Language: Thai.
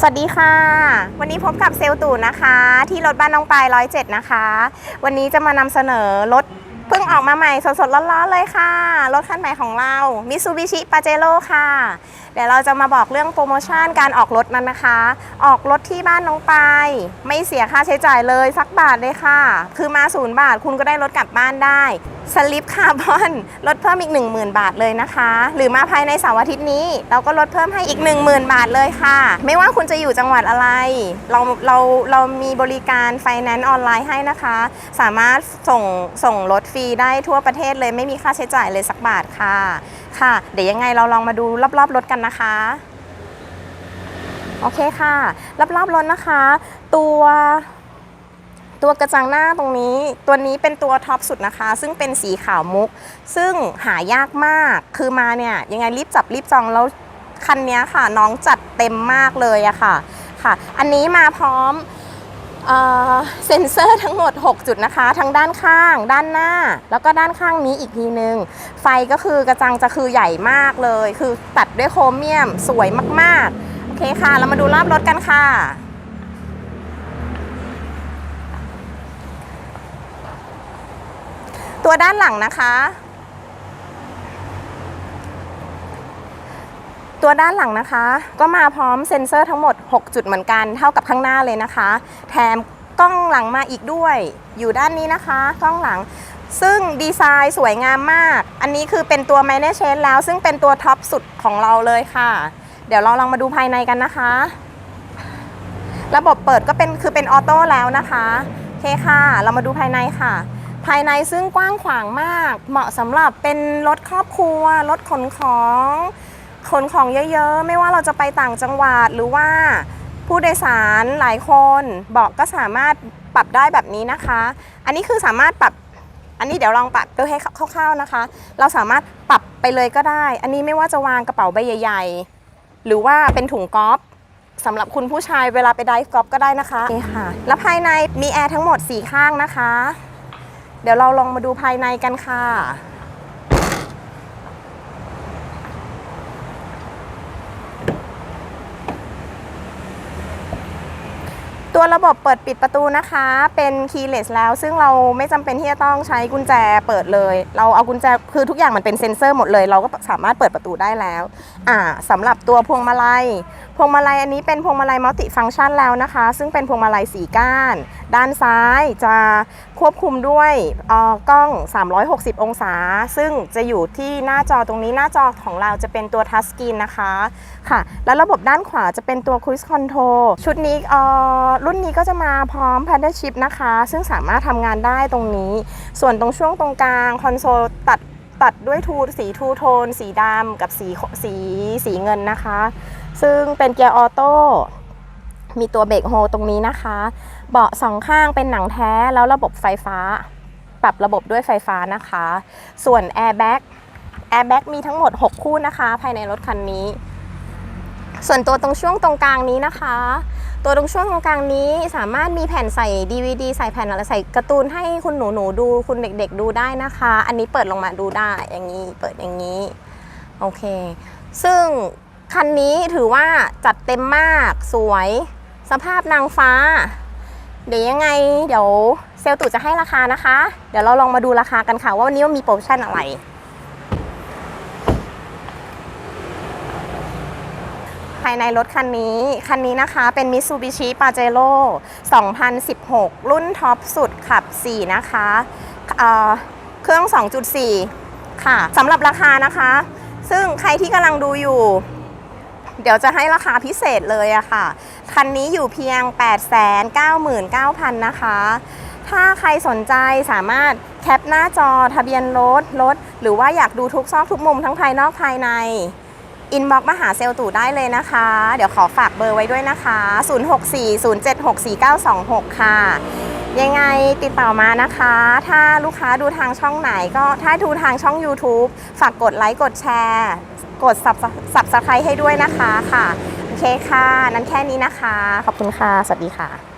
สวัสดีค่ะ วันนี้พบกับเซลตู่นะคะ ที่รถบ้านน้องปลายร้อยเจ็ดนะคะ วันนี้จะมานำเสนอรถเพิ่งออกมาใหม่สดๆร้อนๆเลยค่ะ รถคันใหม่ของเรา Mitsubishi Pajero ค่ะ เดี๋ยวเราจะมาบอกเรื่องโปรโมชั่นการออกรถนั้นนะคะ ออกรถที่บ้านน้องปลายไม่เสียค่าใช้จ่ายเลยสักบาทเลยค่ะ คือมาศูนย์บาทคุณก็ได้รถกลับบ้านได้สลิปคาร์บอนลดเพิ่มอีก 10,000 บาทเลยนะคะ หรือมาภายในเสาร์อาทิตย์นี้ เราก็ลดเพิ่มให้อีก 10,000 บาทเลยค่ะ ไม่ว่าคุณจะอยู่จังหวัดอะไร เราเราเรามีบริการไฟแนนซ์ออนไลน์ให้นะคะ สามารถส่งส่งรถฟรีได้ทั่วประเทศเลยไม่มีค่าใช้จ่ายเลยสักบาทค่ะ ค่ะ เดี๋ยวยังไงเราลองมาดูรอบๆรถกันนะคะโอเคค่ะรอบๆรถนะคะ ตัว ตัวกระจังหน้าตรงนี้ ตัวนี้เป็นตัวท็อปสุดนะคะ ซึ่งเป็นสีขาวมุก ซึ่งหายากมากคือมาเนี่ยยังไงรีบจับรีบจองแล้วคันนี้ค่ะ น้องจัดเต็มมากเลยอะค่ะค่ะ อันนี้มาพร้อมเซ็นเซอร์ทั้งหมด 6 จุดนะคะ ทั้งด้านข้าง ด้านหน้า แล้วก็ด้านข้างนี้อีกทีนึง ไฟก็คือกระจังจะคือใหญ่มากเลย คือตัดด้วยโครเมียมสวยมากๆ โอเคค่ะ เรามาดูรอบรถกันค่ะ ตัวด้านหลังนะคะ ตัวด้านหลังนะคะ ก็มาพร้อมเซ็นเซอร์ทั้งหมด 6 จุดเหมือนกันเท่ากับข้างหน้าเลยนะคะ แถมกล้องหลังมาอีกด้วย อยู่ด้านนี้นะคะกล้องหลังซึ่งดีไซน์สวยงามมาก อันนี้คือเป็นตัว m a n a g e Change แล้ว ซึ่งเป็นตัวท็อปสุดของเราเลยค่ะ เดี๋ยวเราลองมาดูภายในกันนะคะ ระบบเปิดก็เป็นคือเป็นออโต้แล้วนะคะ โอเคค่ะ เรามาดูภายในค่ะ ภายในซึ่งกว้างขวางมาก เหมาะสำหรับเป็นรถครอบครัว รถขนของขนของเยอะๆ ไม่ว่าเราจะไปต่างจังหวัดหรือว่าผู้โดยสารหลายคนเบอกก็สามารถปรับได้แบบนี้นะคะ อันนี้คือสามารถปรับอันนี้เดี๋ยวลองปรับดูให้คร่าวๆนะคะ เราสามารถปรับไปเลยก็ได้ อันนี้ไม่ว่าจะวางกระเป๋าใบใหญ่ ๆ หรือว่าเป็นถุงก๊อฟสำหรับคุณผู้ชายเวลาไปไดฟ์กอล์ฟก็ได้นะคะนี่ค่ะ แล้วภายในมีแอร์ทั้งหมด 4 ข้างนะคะ เดี๋ยวเราลองมาดูภายในกันค่ะ ตัวระบบเปิดปิดประตูนะคะ เป็น keyless แล้ว ซึ่งเราไม่จำเป็นที่จะต้องใช้กุญแจเปิดเลย เราเอากุญแจคือทุกอย่างมันเป็นเซ็นเซอร์หมดเลย เราก็สามารถเปิดประตูได้แล้ว อ่าสำหรับตัวพวงมาลัย พวงมาลัยอันนี้เป็นพวงมาลัยมัลติฟังก์ชันแล้วนะคะ ซึ่งเป็นพวงมาลัยสีก้าน ด้านซ้ายจะควบคุมด้วยออกล้อง 360 องศา ซึ่งจะอยู่ที่หน้าจอตรงนี้หน้าจอของเราจะเป็นตัวทัชสกรีนนะคะค่ะ แล้วระบบด้านขวาจะเป็นตัว Cruise Control ชุดนี้รุ่นนี้ก็จะมาพร้อม Paddle Shift นะคะ ซึ่งสามารถทำงานได้ตรงนี้ ส่วนตรงช่วงตรงกลางคอนโซลตัด ตัดด้วยทูสีทูโทน สีดำกับสีสีสีเงินนะคะ ซึ่งเป็นเกียร์ออโต้มีตัวเบรกโฮตรงนี้นะคะ เบาะสองข้างเป็นหนังแท้แล้วระบบไฟฟ้า ปรับระบบด้วยไฟฟ้านะคะ ส่วนแอร์แบ็กแอร์แบ็กมีทั้งหมด 6 คู่นะคะ ภายในรถคันนี้ ส่วนตัวตรงช่วงตรงกลางนี้นะคะ ตัวตรงช่วงตรงกลางนี้สามารถมีแผ่นใส่ DVD ใส่แผ่นอะไรใส่การ์ตูนให้คุณหนูหนูดูคุณเด็กๆดูได้นะคะ อันนี้เปิดลงมาดูได้อย่างนี้เปิดอย่างนี้โอเค ซึ่งคันนี้ถือว่าจัดเต็มมากสวย สภาพนางฟ้า เดี๋ยวยังไง เดี๋ยวเซลลตู่จะให้ราคานะคะ เดี๋ยวเราลองมาดูราคากันค่ะ ว่าวันนี้มีโปรโมชั่นอะไร ภายในรถคันนี้ คันนี้นะคะเป็น Mitsubishi Pajero 2016 รุ่นท็อปสุดขับ 4 นะคะเอ่อเครื่อง 2.4 ค่ะสำหรับราคานะคะ ซึ่งใครที่กำลังดูอยู่ เดี๋ยวจะให้ราคาพิเศษเลยอะค่ะ คันนี้อยู่เพียง 899,000 นะคะ ถ้าใครสนใจสามารถแคปหน้าจอทะเบียนรถรถ หรือว่าอยากดูทุกซอกทุกมุมทั้งภายนอกภายใน อินบ็อกมาหาเซลล์ตู่ได้เลยนะคะ เดี๋ยวขอฝากเบอร์ไว้ด้วยนะคะ 0640764926 ค่ะ ยังไงติดต่อมานะคะ ถ้าลูกค้าดูทางช่องไหนก็ถ้าดูทางช่อง YouTube ฝากกดไลค์กดแชร์ กด Subscribe ให้ด้วยนะคะค่ะ โอเคค่ะ นั้นแค่นี้นะคะ ขอบคุณค่ะ สวัสดีค่ะ